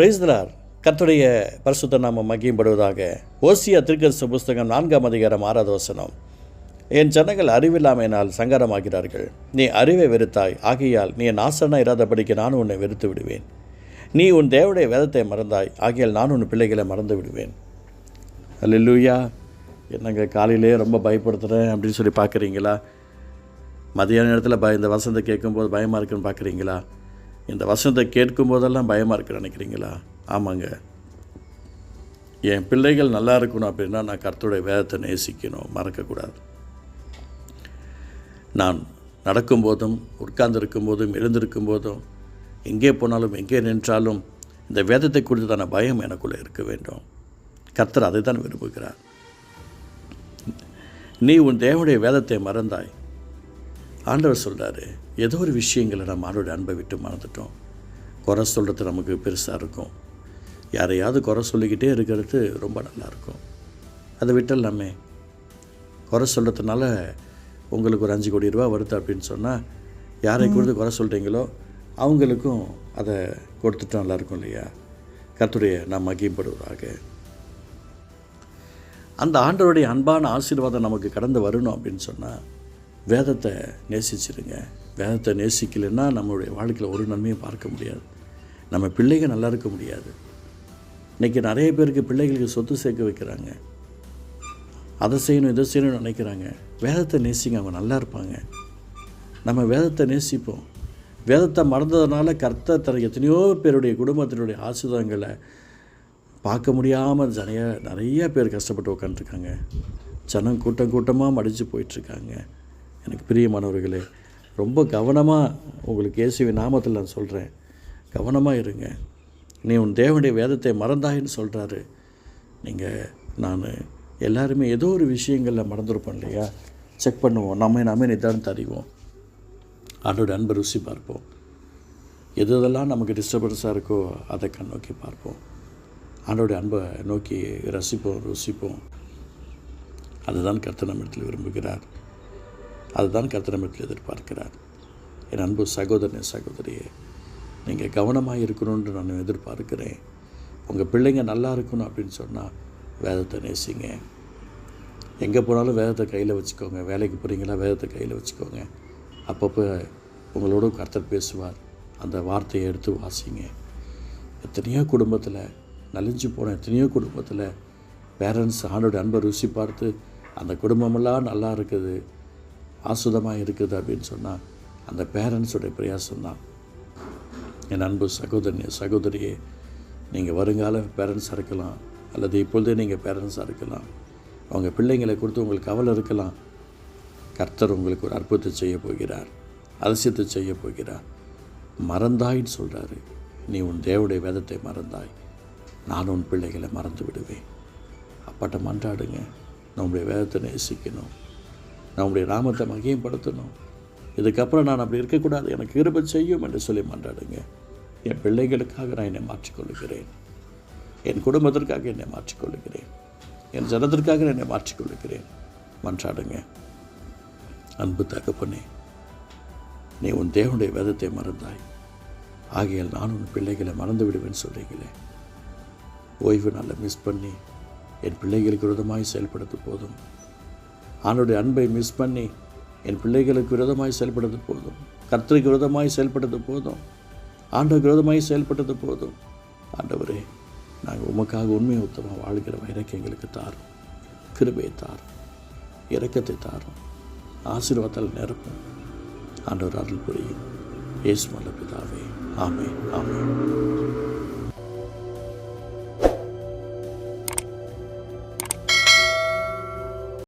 பிரைஸ்தலார் கர்த்துடைய பரிசுத்த நாமம் மகிம்படுவதாக ஓசியா திருக்கரசு புஸ்தகம் நான்காம் அதிகாரம் ஆறாவது என் ஜனங்கள் அறிவில்லாமையினால் சங்கரமாகிறார்கள் நீ அறிவை வெறுத்தாய். ஆகையால் நீ என் ஆசனா இராதபடிக்கு நான் உன்னை வெறுத்து விடுவேன். நீ உன் தேவடைய வேதத்தை மறந்தாய். ஆகையால் நான் உன் பிள்ளைகளை மறந்து விடுவேன். அல்லூயா என்னங்க காலையிலே ரொம்ப பயப்படுத்துகிறேன் அப்படின்னு சொல்லி பார்க்குறீங்களா? மதியான நேரத்தில் பய இந்த வசனத்தை கேட்கும்போது பயமாக இருக்குன்னு பார்க்குறீங்களா? இந்த வசனத்தை கேட்கும் போதெல்லாம் பயமாக இருக்கு நினைக்கிறீங்களா? ஆமாங்க. என் பிள்ளைகள் நல்லா இருக்கணும் அப்படின்னா நான் கர்த்தருடைய வேதத்தை நேசிக்கணும் மறக்கக்கூடாது. நான் நடக்கும்போதும் உட்கார்ந்துருக்கும் போதும் எழுந்திருக்கும் போதும் எங்கே போனாலும் எங்கே நின்றாலும் இந்த வேதத்தை குறித்ததான பயம் எனக்குள்ளே இருக்க வேண்டும். கர்த்தர் அதை தான் விரும்புகிறார். நீ உன் தேவனுடைய வேதத்தை மறந்தாய். ஆண்டவர் சொல்கிறாரு ஏதோ ஒரு விஷயங்களை நம்ம ஆண்டோடைய அன்பை விட்டு மறந்துட்டோம். குறை சொல்கிறது நமக்கு பெருசாக இருக்கும். யாரையாவது குறை சொல்லிக்கிட்டே இருக்கிறது ரொம்ப நல்லாயிருக்கும் அதை விட்டுடலாமே. குறை சொல்கிறதுனால உங்களுக்கு ஒரு அஞ்சு கோடி ரூபா வருது அப்படின்னு சொன்னால் யாரை கொடுத்து குறை சொல்கிறீங்களோ அவங்களுக்கும் அதை கொடுத்துட்டா நல்லாயிருக்கும் இல்லையா? கர்த்தருடைய நாம் மகிம்படுவதாக அந்த ஆண்டவருடைய அன்பான ஆசீர்வாதம் நமக்கு கடந்து வரணும் அப்படின்னு சொன்னால் வேதத்தை நேசிச்சிருங்க. வேதத்தை நேசிக்கலைன்னா நம்மளுடைய வாழ்க்கையில் ஒரு நன்மையும் பார்க்க முடியாது. நம்ம பிள்ளைங்க நல்லா இருக்க முடியாது. இன்றைக்கி நிறைய பேருக்கு பிள்ளைகளுக்கு சொத்து சேர்க்க வைக்கிறாங்க. அதை செய்யணும் இதை செய்யணும்னு நினைக்கிறாங்க. வேதத்தை நேசிங்க அவங்க நல்லா இருப்பாங்க. நம்ம வேதத்தை நேசிப்போம். வேதத்தை மறந்ததுனால கர்த்தர் தர எத்தனையோ பேருடைய குடும்பத்தினுடைய ஆசிர்வாதங்களை பார்க்க முடியாமல் நிறைய நிறைய பேர் கஷ்டப்பட்டு உட்காந்துருக்காங்க ஜனம் கூட்டம் கூட்டமாக மடித்து போயிட்டுருக்காங்க. எனக்கு பிரியமானவர்களே ரொம்ப கவனமாக உங்களுக்கு இயேசுவின் நாமத்தில் நான் சொல்கிறேன் கவனமாக இருங்க. நீ உன் தேவனுடைய வேதத்தை மறந்தாயின்னு சொல்கிறாரு நீங்கள் நான் எல்லாருமே ஏதோ ஒரு விஷயங்களில் மறந்துருப்போம் இல்லையா? செக் பண்ணுவோம். நம்ம நாமே நிதானம் தறிவோம் ஆண்டோட அன்பை ருசி பார்ப்போம். எது எதெல்லாம் நமக்கு டிஸ்டர்பன்ஸாக இருக்கோ அதை கண் நோக்கி பார்ப்போம். ஆண்டோடைய அன்பை நோக்கி ரசிப்போம் ருசிப்போம். அதுதான் கர்த்த நம்மிடத்தில் விரும்புகிறார். அதுதான் கர்த்தர் எதிர்பார்க்கிறார். என் அன்பு சகோதரனே சகோதரியே நீங்கள் கவனமாக இருக்கணும்னு நான் எதிர்பார்க்கிறேன். உங்கள் பிள்ளைங்க நல்லா இருக்கணும் அப்படின்னு சொன்னால் வேதத்தை நேசிங்க. எங்கே போனாலும் வேதத்தை கையில் வச்சுக்கோங்க. வேலைக்கு போகிறீங்களா வேதத்தை கையில் வச்சுக்கோங்க. அப்பப்போ உங்களோட கர்த்தர் பேசுவார். அந்த வார்த்தையை எடுத்து வாசிங்க. எத்தனையோ குடும்பத்தில் நலிஞ்சு போன எத்தனையோ குடும்பத்தில் பேரண்ட்ஸ் ஆண்டோட அன்பை ருசி பார்த்து அந்த குடும்பமெல்லாம் நல்லா இருக்குது. ஆசுதமாக இருக்குது அப்படின்னு சொன்னால் அந்த பேரண்ட்ஸோடைய பிரயாசம்தான் என் அன்பு சகோதரனே சகோதரியே நீங்கள் வருங்கால பேரண்ட்ஸாக இருக்கலாம் அல்லது இப்பொழுதே நீங்கள் பேரண்ட்ஸாக இருக்கலாம். அவங்க பிள்ளைங்களை கொடுத்து உங்களுக்கு கவலை இருக்கலாம். கர்த்தர் உங்களுக்கு ஒரு அற்புதத்தை செய்ய போகிறார் அதிசயத்தை செய்ய போகிறார். மறந்தாயின்னு சொல்கிறாரு நீ உன் தேவடைய வேதத்தை மறந்தாய். நான் உன் பிள்ளைகளை மறந்து விடுவேன். அப்பாட்ட மன்றாடுங்க நம்முடைய வேதத்தை நேசிக்கணும். நம்முடைய நாமத்தை மகியப்படுத்தணும் இதுக்கப்புறம் நான் அப்படி இருக்கக்கூடாது. எனக்கு கிருபை செய்யும் என்று சொல்லி மன்றாடுங்க. என் பிள்ளைகளுக்காக நான் என்னை மாற்றிக்கொள்கிறேன் என் குடும்பத்திற்காக என்னை மாற்றிக்கொள்கிறேன் என் ஜனத்திற்காக என்னை மாற்றிக்கொள்கிறேன் மன்றாடுங்க. அன்பு தகப்பனே நீ உன் தேவனுடைய வேதத்தை மறந்தாய். ஆகையால் நான் உன் பிள்ளைகளை மறந்து விடுவேன்னு சொல்கிறீங்களே ஓய்வு நாளில் மிஸ் பண்ணி என் பிள்ளைகளுக்கு விரோதமாய் செயல்படுத்த போதும். ஆண்டோடைய அன்பை மிஸ் பண்ணி என் பிள்ளைகளுக்கு விரோதமாய் செயல்படுறது போதும். கர்த்தருக்கு விரோதமாய் செயல்பட்டது போதும். ஆண்டவருக்கு விரோதமாய் செயல்பட்டது போதும். ஆண்டவரே நாங்கள் உமக்காக உண்மை உத்தமாக வாழ்கிற வைரக்கு எங்களுக்கு தாரும். கிருபையை தாரும். இறக்கத்தை தாரும். ஆசீர்வாதத்தால் நிரப்பும். ஆண்டவர் அருள் புரியும். இயேசு மல்ல பிதாவே ஆமே ஆமே